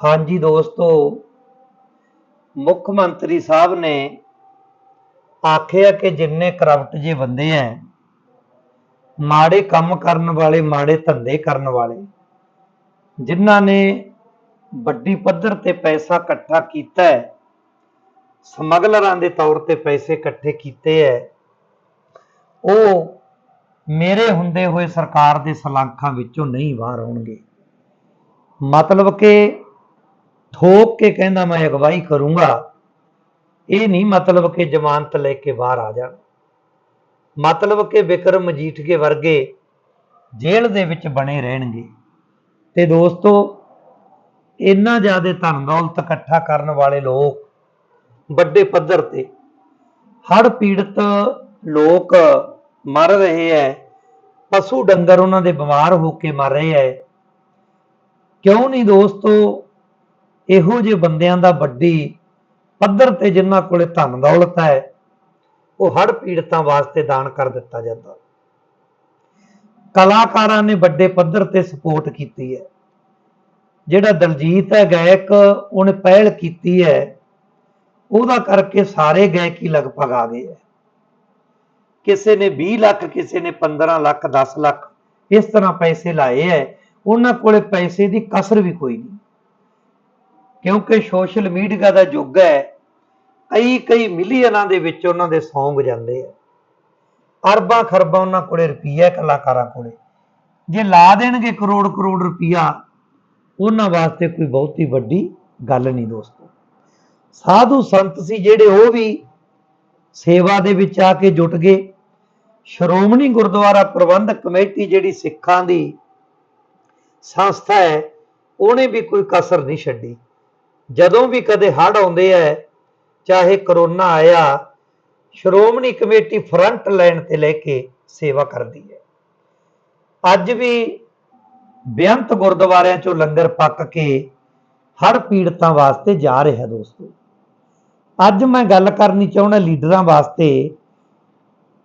ਹਾਂਜੀ ਦੋਸਤੋ, ਮੁੱਖ ਮੰਤਰੀ ਸਾਹਿਬ ਨੇ ਆਖਿਆ ਕਿ ਜਿੰਨੇ ਕਰਪਟ ਜੇ ਬੰਦੇ ਐ, ਮਾੜੇ ਕੰਮ ਕਰਨ ਵਾਲੇ, ਮਾੜੇ ਧੰਦੇ ਕਰਨ ਵਾਲੇ, ਜਿਨ੍ਹਾਂ ਨੇ ਵੱਡੀ ਪੱਧਰ ਤੇ ਪੈਸਾ ਇਕੱਠਾ ਕੀਤਾ ਹੈ ਸਮਗਲਰਾਂ ਦੇ ਤੌਰ ਤੇ ਪੈਸੇ ਇਕੱਠੇ ਕੀਤੇ ਐ, ਉਹ ਮੇਰੇ ਹੁੰਦੇ ਹੋਏ ਸਰਕਾਰ ਦੇ ਸਲਾਖਾਂ ਵਿੱਚੋਂ ਨਹੀਂ ਬਾਹਰ ਆਉਣਗੇ। ਮਤਲਬ ਕਿ ਠੋਕ ਕੇ ਕਹਿੰਦਾ, ਮੈਂ ਅਗਵਾਈ ਕਰੂੰਗਾ। ਇਹ ਨਹੀਂ ਮਤਲਬ ਕਿ ਜ਼ਮਾਨਤ ਲੈ ਕੇ ਬਾਹਰ ਆ ਜਾਣ। ਮਤਲਬ ਕਿ ਵਿਕਰਮ ਮਜੀਠੀਏ ਵਰਗੇ ਜੇਲ੍ਹ ਦੇ ਵਿੱਚ ਬਣੇ ਰਹਿਣਗੇ। ਤੇ ਦੋਸਤੋ, ਇੰਨਾ ਜ਼ਿਆਦਾ ਧਨ ਦੌਲਤ ਇਕੱਠਾ ਕਰਨ ਵਾਲੇ ਲੋਕ ਵੱਡੇ ਪੱਧਰ ਤੇ ਹੜ੍ਹ ਪੀੜਤ ਲੋਕ ਮਰ ਰਹੇ ਐ, ਪਸ਼ੂ ਡੰਗਰ ਉਹਨਾਂ ਦੇ ਬਿਮਾਰ ਹੋ ਕੇ ਮਰ ਰਹੇ ਐ। ਕਿਉਂ ਨਹੀਂ ਦੋਸਤੋ? ਇਹੋ ਜਿਹੇ ਬੰਦਿਆਂ ਦਾ ਵੱਡੀ ਪੱਧਰ ਤੇ ਜਿਨ੍ਹਾਂ ਕੋਲੇ ਧਨ ਦੌਲਤ ਹੈ, ਉਹ ਹੜ੍ਹ ਪੀੜਤਾਂ ਵਾਸਤੇ ਦਾਨ ਕਰ ਦਿੱਤਾ ਜਾਂਦਾ। ਕਲਾਕਾਰਾਂ ਨੇ ਵੱਡੇ ਪੱਧਰ ਤੇ ਸਪੋਰਟ ਕੀਤੀ ਹੈ। ਜਿਹੜਾ ਦਲਜੀਤ ਹੈ ਗਾਇਕ, ਉਹਨੇ ਪਹਿਲ ਕੀਤੀ ਹੈ। ਉਹਦਾ ਕਰਕੇ ਸਾਰੇ ਗਾਇਕੀ ਲਗਭਗ ਆ ਗਏ ਹੈ। ਕਿਸੇ ਨੇ 20 ਲੱਖ, ਕਿਸੇ ਨੇ 15 ਲੱਖ 10 ਲੱਖ ਇਸ ਤਰ੍ਹਾਂ ਪੈਸੇ ਲਾਏ ਹੈ। ਉਹਨਾਂ ਕੋਲੇ ਪੈਸੇ ਦੀ ਕਸਰ ਵੀ ਕੋਈ ਨਹੀਂ। ਕਿਉਂਕਿ ਸੋਸ਼ਲ ਮੀਡੀਆ ਦਾ ਯੁੱਗ ਹੈ, ਕਈ ਕਈ ਮਿਲੀਅਨਾਂ ਦੇ ਵਿੱਚ ਉਹਨਾਂ ਦੇ ਸੌਂਗ ਜਾਂਦੇ ਆ। ਅਰਬਾਂ ਖਰਬਾਂ ਉਹਨਾਂ ਕੋਲੇ ਰੁਪਈਆ ਕਲਾਕਾਰਾਂ ਕੋਲੇ। ਜੇ ਲਾ ਦੇਣਗੇ ਕਰੋੜ ਕਰੋੜ ਰੁਪਈਆ, ਉਹਨਾਂ ਵਾਸਤੇ ਕੋਈ ਬਹੁਤੀ ਵੱਡੀ ਗੱਲ ਨਹੀਂ ਦੋਸਤੋ। ਸਾਧੂ ਸੰਤ ਸੀ ਜਿਹੜੇ ਉਹ ਵੀ ਸੇਵਾ ਦੇ ਵਿੱਚ ਆ ਕੇ ਜੁਟ ਗਏ। ਸ਼੍ਰੋਮਣੀ ਗੁਰਦੁਆਰਾ ਪ੍ਰਬੰਧਕ ਕਮੇਟੀ ਜਿਹੜੀ ਸਿੱਖਾਂ ਦੀ ਸੰਸਥਾ ਹੈ, ਉਹਨੇ ਵੀ ਕੋਈ ਕਸਰ ਨਹੀਂ ਛੱਡੀ। ਜਦੋਂ ਵੀ ਕਦੇ ਹੜ੍ਹ ਆਉਂਦੇ ਐ, ਚਾਹੇ ਕਰੋਨਾ ਆਇਆ, ਸ਼੍ਰੋਮਣੀ ਕਮੇਟੀ ਫਰੰਟ ਲਾਈਨ ਤੇ ਲੈ ਕੇ ਸੇਵਾ ਕਰਦੀ ਹੈ ਅੱਜ ਵੀ ਬੇਅੰਤ ਗੁਰਦੁਆਰਿਆਂ ਚੋਂ ਲੰਗਰ ਪੱਕ ਕੇ ਹੜ੍ਹ ਪੀੜਤਾਂ ਵਾਸਤੇ ਜਾ ਰਿਹਾ ਦੋਸਤੋ। ਅੱਜ ਮੈਂ ਗੱਲ ਕਰਨੀ ਚਾਹੁੰਦਾ ਲੀਡਰਾਂ ਵਾਸਤੇ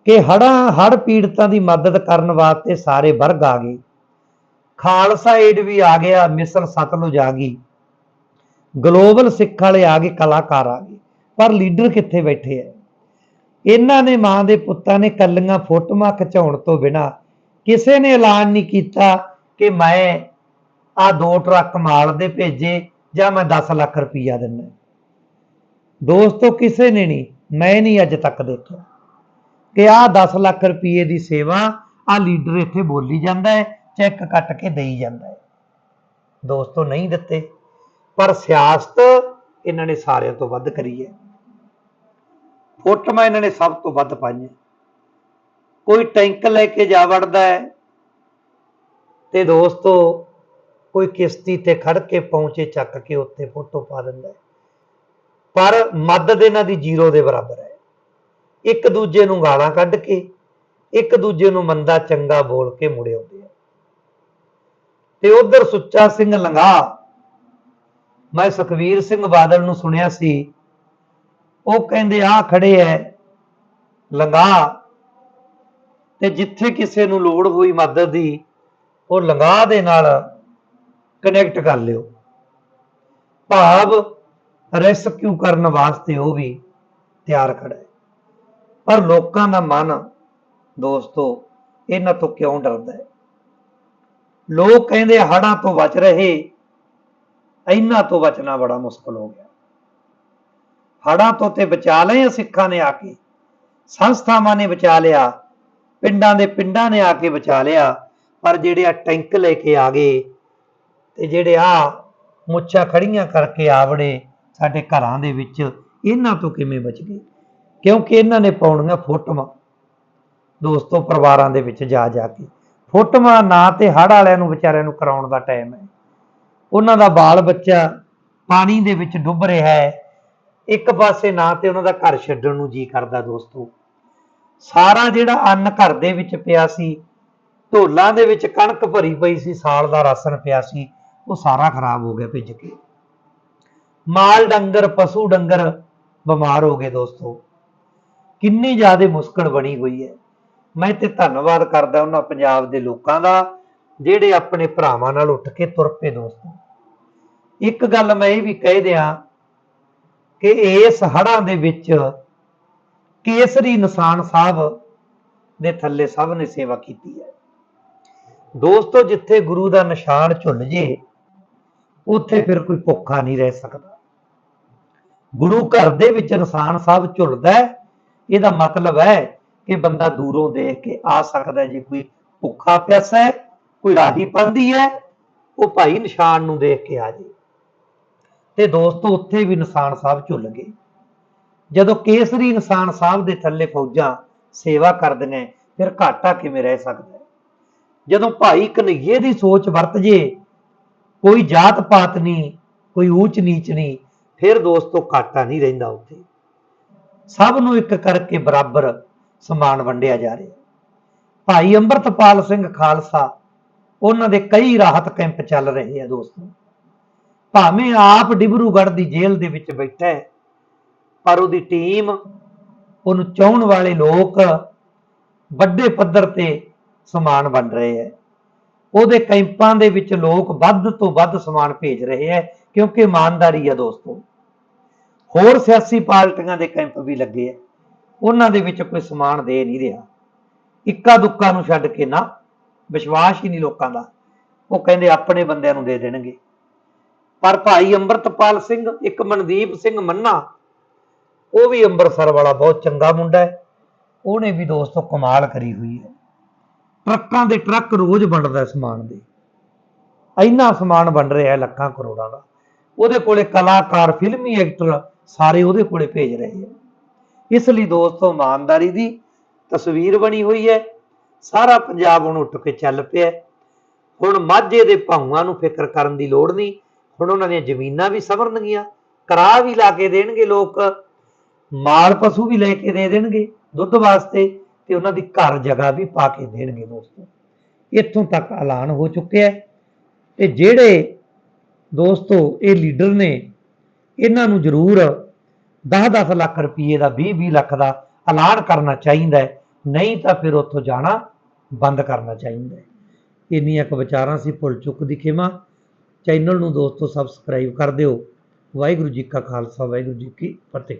ਕਿ ਹੜ੍ਹਾਂ, ਹੜ੍ਹ ਪੀੜਤਾਂ ਦੀ ਮਦਦ ਕਰਨ ਵਾਸਤੇ ਸਾਰੇ ਵਰਗ ਆ ਗਏ। ਖਾਲਸਾ ਏਡ ਵੀ ਆ ਗਿਆ, ਮਿਸਰ ਸਤਲੁਜ ਆ ਗਈ। ਗਲੋਬਲ ਸਿੱਖ ਵਾਲੇ ਆ ਗਏ ਕਲਾਕਾਰ ਆ ਗਏ। ਪਰ ਲੀਡਰ ਕਿੱਥੇ ਬੈਠੇ ਐ ਇਹਨਾਂ ਨੇ ਮਾਂ ਦੇ ਪੁੱਤਾਂ ਨੇ ਕੱਲੀਆਂ ਫੋਟੋਆਂ ਖਿਚਾਉਣ ਤੋਂ ਬਿਨਾ ਕਿਸੇ ਨੇ ਐਲਾਨ ਨਹੀਂ ਕੀਤਾ ਕਿ ਮੈਂ ਆ ਦੋ ਟਰੱਕ ਮਾਲ ਦੇ ਭੇਜੇ ਜਾਂ ਮੈਂ 10 ਲੱਖ ਰੁਪਈਆ ਦਿੰਦਾ। ਦੋਸਤੋ ਕਿਸੇ ਨੇ ਨਹੀਂ, ਮੈਂ ਨਹੀਂ ਅੱਜ ਤੱਕ ਦੇਖਿਆ। ਕਿ ਆ 10 ਲੱਖ ਰੁਪਏ ਦੀ ਸੇਵਾ ਆ ਲੀਡਰ ਇੱਥੇ ਬੋਲੀ ਜਾਂਦਾ ਹੈ, ਚੈੱਕ ਕੱਟ ਕੇ ਦੇਈ ਜਾਂਦਾ ਹੈ। ਦੋਸਤੋ ਨਹੀਂ ਦਿੱਤੇ। ਪਰ ਸਿਆਸਤ ਇਹਨਾਂ ਨੇ ਸਾਰਿਆਂ ਤੋਂ ਵੱਧ ਕਰੀ ਹੈ। ਫੋਟੋਆਂ ਇਹਨਾਂ ਨੇ ਸਭ ਤੋਂ ਵੱਧ ਪਾਈਆਂ। ਕੋਈ ਟੈਂਕ ਲੈ ਕੇ ਜਾ ਵੜਦਾ ਹੈ ਤੇ ਦੋਸਤੋ ਕੋਈ ਕਿਸ਼ਤੀ ਤੇ ਖੜ ਕੇ ਪਹੁੰਚੇ ਚੱਕ ਕੇ ਉੱਤੇ ਫੋਟੋ ਪਾ ਦਿੰਦਾ ਪਰ ਮਦਦ ਇਹਨਾਂ ਦੀ ਜ਼ੀਰੋ ਦੇ ਬਰਾਬਰ ਹੈ। ਇੱਕ ਦੂਜੇ ਨੂੰ ਗਾਲਾਂ ਕੱਢ ਕੇ, ਇੱਕ ਦੂਜੇ ਨੂੰ ਮੰਦਾ ਚੰਗਾ ਬੋਲ ਕੇ ਮੁੜੇ ਆਉਂਦੇ ਆ। ਤੇ ਉਧਰ ਸੁੱਚਾ ਸਿੰਘ ਲੰਗਾ ਮੈਂ ਸੁਖਵੀਰ ਸਿੰਘ ਬਾਦਲ ਨੂੰ ਸੁਣਿਆ ਸੀ। ਉਹ ਕਹਿੰਦੇ ਆ ਖੜੇ ਐ ਲੰਗਾ ਤੇ ਜਿੱਥੇ ਕਿਸੇ ਨੂੰ ਲੋੜ ਹੋਈ ਮਦਦ ਦੀ, ਉਹ ਲੰਗਾ ਦੇ ਨਾਲ ਕਨੈਕਟ ਕਰ ਲਿਓ। ਭਾਵ ਰੈਸਕਿਊ ਕਰਨ ਵਾਸਤੇ ਉਹ ਵੀ ਤਿਆਰ ਖੜਾ ਹੈ। ਪਰ ਲੋਕਾਂ ਦਾ ਮਨ, ਦੋਸਤੋ, ਇਹਨਾਂ ਤੋਂ ਕਿਉਂ ਡਰਦਾ ਹੈ? ਲੋਕ ਕਹਿੰਦੇ ਹੜਾਂ ਤੋਂ ਬਚ ਰਹੇ ਇਹਨਾਂ ਤੋਂ ਬਚਣਾ ਬੜਾ ਮੁਸ਼ਕਲ ਹੋ ਗਿਆ। ਹੜਾਂ ਤੋਂ ਤੇ ਬਚਾ ਲਏ ਸਿੱਖਾਂ ਨੇ ਆ ਕੇ, ਸੰਸਥਾਵਾਂ ਨੇ ਬਚਾ ਲਿਆ, ਪਿੰਡਾਂ ਦੇ ਪਿੰਡਾਂ ਨੇ ਆ ਕੇ ਬਚਾ ਲਿਆ, ਪਰ ਜਿਹੜੇ ਆ ਟੈਂਕ ਲੈ ਕੇ ਆ ਗਏ ਤੇ ਜਿਹੜੇ ਆ ਮੁੱਛਾਂ ਖੜੀਆਂ ਕਰਕੇ ਆਵੜੇ ਸਾਡੇ ਘਰਾਂ ਦੇ ਵਿੱਚ, ਇਹਨਾਂ ਤੋਂ ਕਿਵੇਂ ਬਚ ਗਏ? ਕਿਉਂਕਿ ਇਹਨਾਂ ਨੇ ਪਾਉਣੀਆਂ ਫੋਟੋਆਂ। ਦੋਸਤੋ, ਪਰਿਵਾਰਾਂ ਦੇ ਵਿੱਚ ਜਾ ਜਾ ਕੇ। ਫੋਟੋਆਂ ਨਾ ਤੇ ਹੜ ਵਾਲਿਆਂ ਨੂੰ, ਵਿਚਾਰਿਆਂ ਨੂੰ ਕਰਾਉਣ ਦਾ ਟਾਈਮ ਹੈ। ਉਹਨਾਂ ਦਾ ਬਾਲ ਬੱਚਾ ਪਾਣੀ ਦੇ ਵਿੱਚ ਡੁੱਬ ਰਿਹਾ ਹੈ। ਇੱਕ ਪਾਸੇ ਨਾ ਤੇ ਉਹਨਾਂ ਦਾ ਘਰ ਛੱਡਣ ਨੂੰ ਜੀ ਕਰਦਾ ਦੋਸਤੋ। ਸਾਰਾ ਜਿਹੜਾ ਅੰਨ ਘਰ ਦੇ ਵਿੱਚ ਪਿਆ ਸੀ, ਢੋਲਾਂ ਦੇ ਵਿੱਚ ਕਣਕ ਭਰੀ ਪਈ ਸੀ, ਸਾਲ ਦਾ ਰਾਸ਼ਨ ਪਿਆ ਸੀ, ਉਹ ਸਾਰਾ ਖਰਾਬ ਹੋ ਗਿਆ ਭਿੱਜ ਕੇ। ਮਾਲ ਡੰਗਰ, ਪਸ਼ੂ ਡੰਗਰ ਬਿਮਾਰ ਹੋ ਗਏ ਦੋਸਤੋ। ਕਿੰਨੀ ਜ਼ਿਆਦਾ ਮੁਸ਼ਕਲ ਬਣੀ ਹੋਈ ਹੈ। ਮੈਂ ਤੇ ਧੰਨਵਾਦ ਕਰਦਾ ਉਹਨਾਂ ਪੰਜਾਬ ਦੇ ਲੋਕਾਂ ਦਾ, ਜਿਹੜੇ ਆਪਣੇ ਭਰਾਵਾਂ ਨਾਲ ਉੱਠ ਕੇ ਤੁਰ ਪਏ ਦੋਸਤੋ। ਇੱਕ ਗੱਲ ਮੈਂ ਇਹ ਵੀ ਕਹਿ ਦਿਆਂ ਕਿ ਇਸ ਹੜ੍ਹਾਂ ਦੇ ਵਿੱਚ ਕੇਸਰੀ ਨਿਸ਼ਾਨ ਸਾਹਿਬ ਦੇ ਥੱਲੇ ਸਭ ਨੇ ਸੇਵਾ ਕੀਤੀ ਹੈ। ਦੋਸਤੋ, ਜਿੱਥੇ ਗੁਰੂ ਦਾ ਨਿਸ਼ਾਨ ਝੁੱਲ ਜੇ, ਉੱਥੇ ਫਿਰ ਕੋਈ ਭੁੱਖਾ ਨਹੀਂ ਰਹਿ ਸਕਦਾ। ਗੁਰੂ ਘਰ ਦੇ ਵਿੱਚ ਨਿਸ਼ਾਨ ਸਾਹਿਬ ਝੁੱਲਦਾ ਇਹਦਾ ਮਤਲਬ ਹੈ ਕਿ ਬੰਦਾ ਦੂਰੋਂ ਦੇਖ ਕੇ ਆ ਸਕਦਾ ਜੇ ਕੋਈ ਭੁੱਖਾ ਪਿਆਸਾ ਹੈ, ਕੋਈ ਰਾਹੀ ਪੰਦੀ ਹੈ, ਉਹ ਭਾਈ ਨਿਸ਼ਾਨ ਨੂੰ ਦੇਖ ਕੇ ਆ ਜੇ। ਤੇ ਦੋਸਤੋ, ਉੱਥੇ ਵੀ ਨਿਸ਼ਾਨ ਸਾਹਿਬ ਝੁੱਲ ਗਏ। ਜਦੋਂ ਕੇਸਰੀ ਨਿਸ਼ਾਨ ਸਾਹਿਬ ਦੇ ਥੱਲੇ ਫੌਜਾਂ ਸੇਵਾ ਕਰਦੇ ਨੇ, ਫਿਰ ਘਾਟਾ ਕਿਵੇਂ ਰਹਿ ਸਕਦਾ ਜਦੋਂ ਭਾਈ ਕਨਈਏ ਦੀ ਸੋਚ ਵਰਤ ਜੇ, ਕੋਈ ਜਾਤ ਪਾਤ ਨਹੀਂ, ਕੋਈ ਊਚ ਨੀਚ ਨਹੀਂ, ਫਿਰ ਦੋਸਤੋ ਘਾਟਾ ਨਹੀਂ ਰਹਿੰਦਾ ਉੱਥੇ। ਸਭ ਨੂੰ ਇੱਕ ਕਰਕੇ ਬਰਾਬਰ ਸਮਾਨ ਵੰਡਿਆ ਜਾ ਰਿਹਾ। ਭਾਈ ਅੰਮ੍ਰਿਤਪਾਲ ਸਿੰਘ ਖਾਲਸਾ, ਉਹਨਾਂ ਦੇ ਕਈ ਰਾਹਤ ਕੈਂਪ ਚੱਲ ਰਹੇ ਆ ਦੋਸਤੋ। ਭਾਵੇਂ ਆਪ ਡਿਬਰੂਗੜ੍ਹ ਦੀ ਜੇਲ੍ਹ ਦੇ ਵਿੱਚ ਬੈਠਾ ਹੈ, ਪਰ ਉਹਦੀ ਟੀਮ, ਉਹਨੂੰ ਚਾਹਣ ਵਾਲੇ ਲੋਕ ਵੱਡੇ ਪੱਧਰ ਤੇ ਸਮਾਨ ਵੰਡ ਰਹੇ ਹੈ। ਉਹਦੇ ਕੈਂਪਾਂ ਦੇ ਵਿੱਚ ਲੋਕ ਵੱਧ ਤੋਂ ਵੱਧ ਸਮਾਨ ਭੇਜ ਰਹੇ ਹੈ, ਕਿਉਂਕਿ ਇਮਾਨਦਾਰੀ ਹੈ ਦੋਸਤੋ। ਹੋਰ ਸਿਆਸੀ ਪਾਰਟੀਆਂ ਦੇ ਕੈਂਪ ਵੀ ਲੱਗੇ ਆ ਉਹਨਾਂ ਦੇ ਵਿੱਚ ਕੋਈ ਸਮਾਨ ਦੇ ਨਹੀਂ ਰਿਹਾ। ਇੱਕਾ ਦੁੱਕਾ ਨੂੰ ਛੱਡ ਕੇ ਨਾ, ਵਿਸ਼ਵਾਸ ਹੀ ਨਹੀਂ ਲੋਕਾਂ ਦਾ। ਉਹ ਕਹਿੰਦੇ ਆਪਣੇ ਬੰਦਿਆਂ ਨੂੰ ਦੇ ਦੇਣਗੇ। ਪਰ ਭਾਈ ਅੰਮ੍ਰਿਤਪਾਲ ਸਿੰਘ, ਇੱਕ ਮਨਦੀਪ ਸਿੰਘ ਮੰਨਾ, ਉਹ ਵੀ ਅੰਮ੍ਰਿਤਸਰ ਵਾਲਾ ਬਹੁਤ ਚੰਗਾ ਮੁੰਡਾ ਹੈ। ਉਹਨੇ ਵੀ ਦੋਸਤੋ ਕਮਾਲ ਕਰੀ ਹੋਈ ਹੈ। ਟਰੱਕਾਂ ਦੇ ਟਰੱਕ ਰੋਜ਼ ਵੰਡਦਾ ਸਮਾਨ ਦੇ। ਇੰਨਾ ਸਮਾਨ ਵੰਡ ਰਿਹਾ ਹੈ ਲੱਖਾਂ ਕਰੋੜਾਂ ਦਾ। ਉਹਦੇ ਕੋਲੇ ਕਲਾਕਾਰ ਫਿਲਮੀ ਐਕਟਰ ਸਾਰੇ ਉਹਦੇ ਕੋਲੇ ਭੇਜ ਰਹੇ ਹੈ। ਇਸ ਲਈ ਦੋਸਤੋ ਇਮਾਨਦਾਰੀ ਦੀ ਤਸਵੀਰ ਬਣੀ ਹੋਈ ਹੈ। ਸਾਰਾ ਪੰਜਾਬ ਹੁਣ ਉੱਠ ਕੇ ਚੱਲ ਪਿਆ ਹੁਣ ਮਾਝੇ ਦੇ ਭਾਊਆਂ ਨੂੰ ਫਿਕਰ ਕਰਨ ਦੀ ਲੋੜ ਨਹੀਂ। ਹੁਣ ਉਹਨਾਂ ਦੀਆਂ ਜ਼ਮੀਨਾਂ ਵੀ ਸਵਰਨਗੀਆਂ ਕਰਾ ਵੀ ਲਾ ਕੇ ਦੇਣਗੇ ਲੋਕ, ਮਾਲ ਪਸ਼ੂ ਵੀ ਲੈ ਕੇ ਦੇ ਦੇਣਗੇ ਦੁੱਧ ਵਾਸਤੇ ਤੇ ਉਹਨਾਂ ਦੀ ਘਰ ਜਗ੍ਹਾ ਵੀ ਪਾ ਕੇ ਦੇਣਗੇ ਦੋਸਤੋ। ਇੱਥੋਂ ਤੱਕ ਐਲਾਨ ਹੋ ਚੁੱਕਿਆ ਹੈ ਤੇ ਜਿਹੜੇ ਦੋਸਤੋ ਇਹ ਲੀਡਰ ਨੇ, ਇਹਨਾਂ ਨੂੰ ਜ਼ਰੂਰ 10-10 ਲੱਖ ਰੁਪਏ ਦਾ 20-20 ਲੱਖ ਦਾ ਐਲਾਨ ਕਰਨਾ ਚਾਹੀਦਾ ਹੈ। ਨਹੀਂ ਤਾਂ ਫਿਰ ਉੱਥੋਂ ਜਾਣਾ ਬੰਦ ਕਰਨਾ ਚਾਹੀਦਾ ਹੈ। ਇੰਨੀਆਂ ਕੁ ਵਿਚਾਰਾਂ ਸੀ ਭੁੱਲ ਚੁੱਕ ਦੀ ਖਿਮਾ। ਚੈਨਲ ਨੂੰ ਦੋਸਤੋ ਸਬਸਕ੍ਰਾਈਬ ਕਰ ਦਿਓ। ਵਾਹਿਗੁਰੂ ਜੀ ਕਾ ਖਾਲਸਾ ਵਾਹਿਗੁਰੂ ਜੀ ਕੀ ਫਤਿਹ।